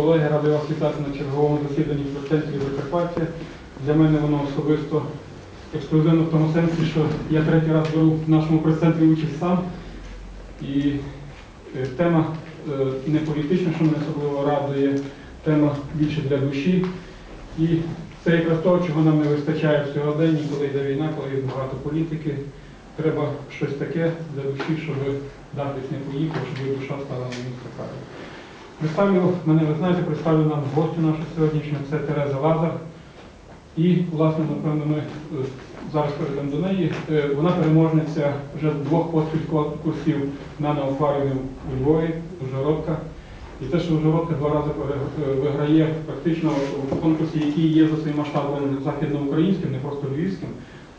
колеги, радий вас вітати на черговому засіданні в центрі Закарпаття. Для мене воно особисто ексклюзивно в тому сенсі, що я третій раз беру в нашому прес-центрі участь сам. І е, тема е, не політична, що мене особливо радує, тема більше для душі. І це якраз того, чого нам не вистачає в сьогоденні, коли йде війна, коли є багато політики. Треба щось таке для душі, щоб датись не поїхав, щоб душа стала. Представлю мене, ви знаєте, представлю нам гостю нашу сьогоднішню, це Тереза Лазар. І, власне, напевно, ми е, зараз перейдемо до неї. Е, Вона переможниця вже двох поспіль конкурсів наноакваріумів у Львові, Ужгородка. І те, що Ужгородка два рази е, виграє практично в конкурсі, який є за своїм масштабом західноукраїнським, не просто львівським.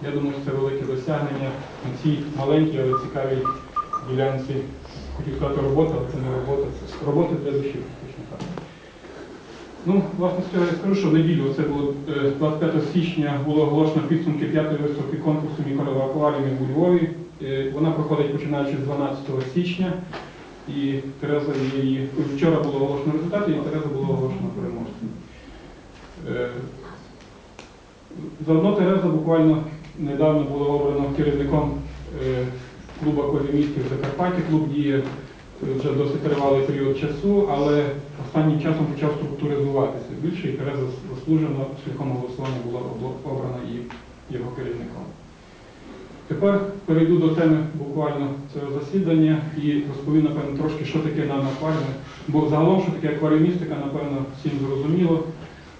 Я думаю, що це велике досягнення на цій маленькій, але цікавій ділянці. Хотів сказати але це не робота, це робота для душі. Ну, власне, з цього я скажу, що в неділю, це було е, 25 січня, було оголошено підсумки п'ятої виставки конкурсу мікроакваріумів у Львові. Е, Вона проходить починаючи з 12 січня. І Тереза її вчора було оголошено результати, і Тереза було оголошено переможцем. Е, Заодно Тереза буквально недавно було обрано керівником клубу акваріумістів Закарпаття. Клуб діє е, вже досить тривалий період часу, але останнім часом почав структуризуватися більше, і Тереза заслужено шляхом голосування була обрана і його керівником. Тепер перейду до теми буквально цього засідання і розповім, напевно, трошки, що таке наноакваріуми. Бо загалом, що таке акваріумістика, напевно, всім зрозуміло,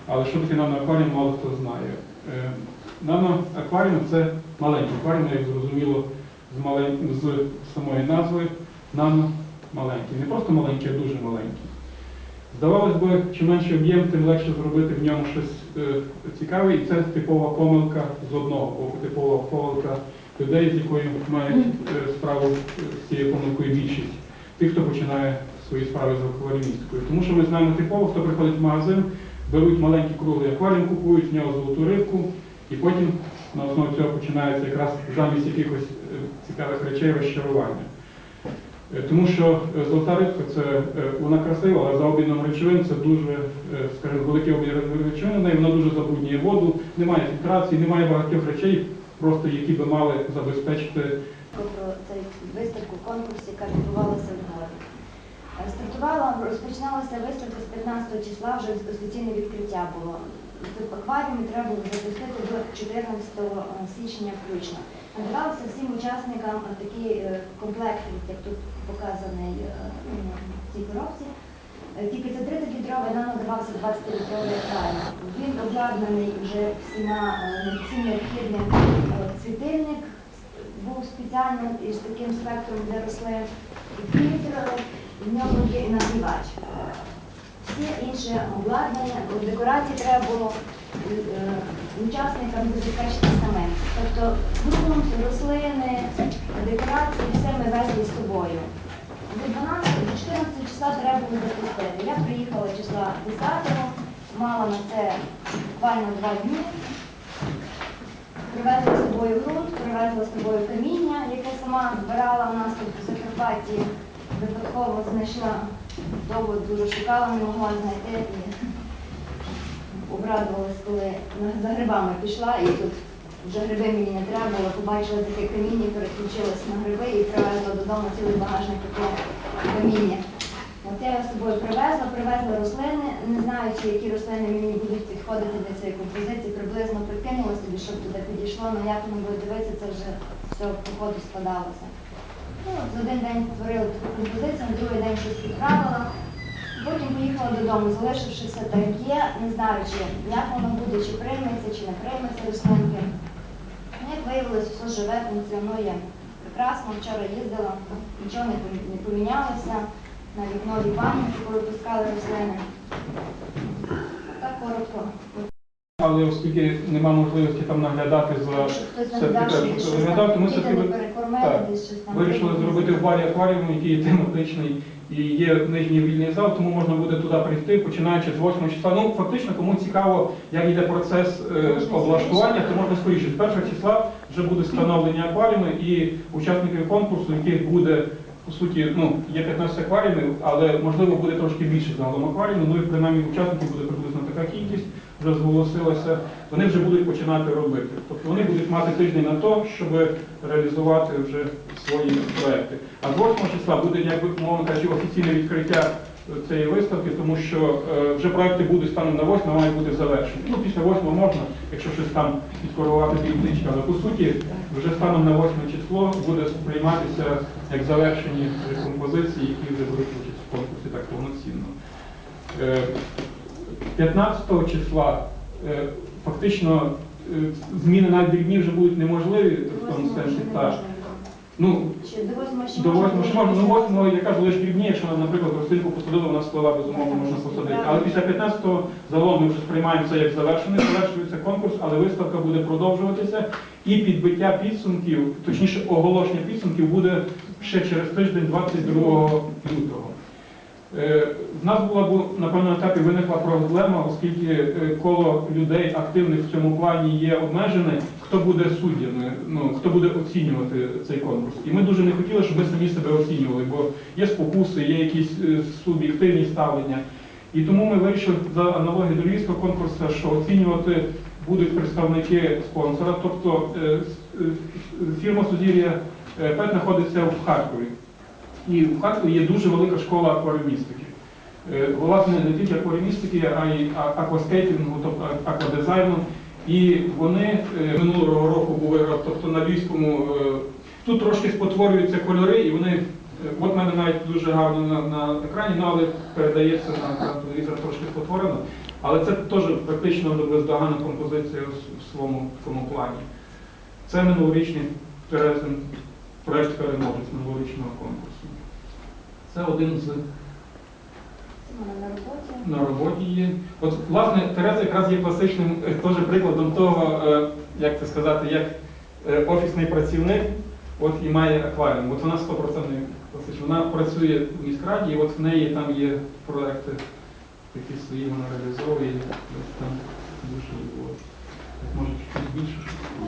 але що таке наноакваріум, мало хто знає. Е, Наноакваріум це маленький акваріум, як зрозуміло, з, малень... з самої назви нано маленький. Не просто маленький, а дуже маленький. Здавалось би, чим менший об'єм, тим легше зробити в ньому щось е, цікаве, і це типова помилка з одного боку, типова помилка людей, з якою мають е, справу е, з цією помилкою більшість. Тих, хто починає свої справи з акваріумістикою. Тому що ми знаємо типово, хто приходить в магазин, беруть маленький круглий акваріум, купують в нього золоту рибку, і потім на основі цього починається якраз замість якихось е, цікавих речей розчарування. Е, Тому що е, золота рибка це вона красива, але за обміном речовин це дуже, скажімо, великий обмін речовин, в вона дуже забруднює воду, немає фільтрації, немає багатьох речей, просто які би мали забезпечити про цей виставку конкурс, яка відбувалася в. Е, Стартувала, розпочиналася виставка з 15 числа, вже офіційне відкриття було. В акваріумі треба було запустити до 14 січня включно. Надавалося всім учасникам е, такий е, як тут показаний е, ну, цій коробці. Е, Тільки це 30 літровий, нам надавався 20 літровий акваріум. Він обладнаний вже всіма е, всім необхідним е, світильник, був спеціально із таким спектром для рослин, і в ньому є і нагрівач. Інші обладнання, декорації треба було е, учасникам забезпечити самим. Тобто ґрунт, рослини, декорації, все ми везли з собою. Від 12 до 14 числа треба було запустити. Я приїхала числа 10-го, мала на це буквально два дні. Привезла з собою ґрунт, привезла з собою каміння, яке сама збирала в нас тут у Закарпатті. Випадково знайшла, довго дуже шукала, не могла знайти і обрадувалась, коли за грибами пішла і тут вже гриби мені не треба було, побачила таке каміння, переключилась на гриби і привезла додому цілий багажник каміння. От я з собою привезла, привезла рослини, не знаючи, які рослини мені будуть підходити для цієї композиції, приблизно прикинула собі, щоб туди підійшло, але як воно буде дивитися, це вже все по ходу складалося. Ну, от за один день створила таку композицію, на другий день щось підправила. Потім поїхала додому, залишившися так як є, не знаючи, як воно буде, чи прийметься, чи не прийметься рослинки. Ну, Як виявилось, все живе, функціонує прекрасно. Вчора їздила, нічого не помінялося. Навіть нові пам'яті повипускали рослини. Так коротко. Але оскільки нема можливості там наглядати за наглядав, тому вирішили зробити в барі акваріум, який є тематичний, і є нижній вільний зал, тому можна буде туди прийти, починаючи з 8 числа. Ну, фактично, кому цікаво, як йде процес е, облаштування, то можна скоріше. З 1 числа вже будуть встановлені акваріуми, і учасники конкурсу, яких буде по суті, ну, є 15 акваріумів, але можливо буде трошки більше загалом акваріумів, ну і принаймні учасників буде приблизно така кількість, вже зголосилася, вони вже будуть починати робити. Тобто вони будуть мати тиждень на то, щоб реалізувати вже свої проекти. А з 8 числа буде, якби мовно кажучи, офіційне відкриття цієї виставки, тому що е, вже проекти будуть станом на 8, мають бути завершені. Ну, після 8 можна, якщо щось там підкорувати дрібнички, але по суті вже станом на 8 число буде сприйматися як завершені композиції, які вже беруть участь в конкурсі так повноцінно. Е, 15 числа е, фактично е, зміни навіть дрібні вже будуть неможливі в тому сенсі. Так. Ну, до восьмого ще до можна? восьмого ну восьмого, я кажу, лише дрібні, якщо, наприклад, рослинку посадили, вона сплила, безумовно, можна посадити. Але після 15-го загалом ми вже сприймаємо це як завершений, завершується конкурс, але виставка буде продовжуватися. І підбиття підсумків, точніше оголошення підсумків буде ще через тиждень, 22 лютого. Е, В нас була, бу- на певному етапі виникла проблема, оскільки е, коло людей активних в цьому плані є обмежене, хто буде суддями, ну, хто буде оцінювати цей конкурс. І ми дуже не хотіли, щоб ми самі себе оцінювали, бо є спокуси, є якісь е, суб'єктивні ставлення. І тому ми вирішили за аналогією до львівського конкурсу, що оцінювати будуть представники спонсора, тобто фірма Сузір'я ПЕТ знаходиться в Харкові. І в Харкові є дуже велика школа акваріумістики. Е, Власне, не тільки акваріумістики, а й акваскейтингу, тобто аквадизайну. І вони е, минулого року були, тобто на львівському, е, тут трошки спотворюються кольори, і вони, е, от мене навіть дуже гарно на, на екрані, ну, але передається на, на телевізор трошки спотворено. Але це теж практично бездоганна композиція в- в своєму, в своєму плані. Це минулорічний Терезин проект переможець минулорічного конкурсу. Це один з на роботі. на роботі є. От, власне, Тереза якраз є класичним е, теж прикладом того, е, як це сказати, як е, офісний працівник от і має акваріум. От вона 100% класична. Вона працює в міськраді, і от в неї там є проекти, такі свої вона реалізовує. Там дуже було. Може, чуть більше.